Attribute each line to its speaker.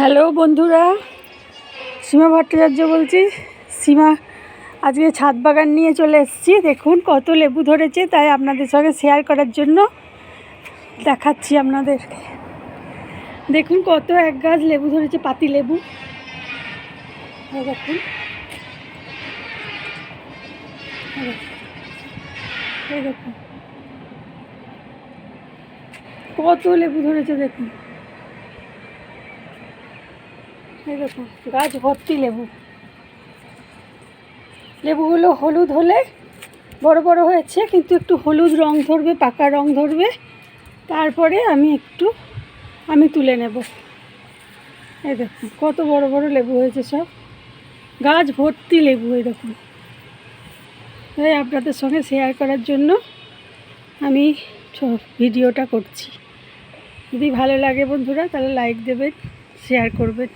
Speaker 1: Hello বন্ধুরা, সীমা ভট্টাচার্য বলছি। সীমা, আজকে ছাদ বাগান নিয়ে চলে এসেছি। দেখুন কত লেবু ধরেছে, তাই আপনাদের সঙ্গে শেয়ার করার জন্য দেখাচ্ছি আপনাদেরকে। দেখুন কত এক গাছ লেবু ধরেছে, পাতি লেবু। দেখুন। দেখুন। কত লেবু ধরেছে, দেখুন। এই গাছ ভর্তি লেবু। লেবুগুলো হলুদ হলে বড় বড় হয়েছে, কিন্তু একটু হলুদ রং ধরবে, পাকা রং ধরবে। তারপরে আমি একটু, আমি তুলে নেব। এই দেখুন কত বড় বড় লেবু হয়েছে সব। গাছ ভর্তি লেবু, এই দেখুন তাই আপনাদের সঙ্গে শেয়ার করার জন্য আমি ভিডিওটা করছি। যদি ভালো লাগে বন্ধুরা, তাহলে লাইক দেবেন শেয়ার করবেন।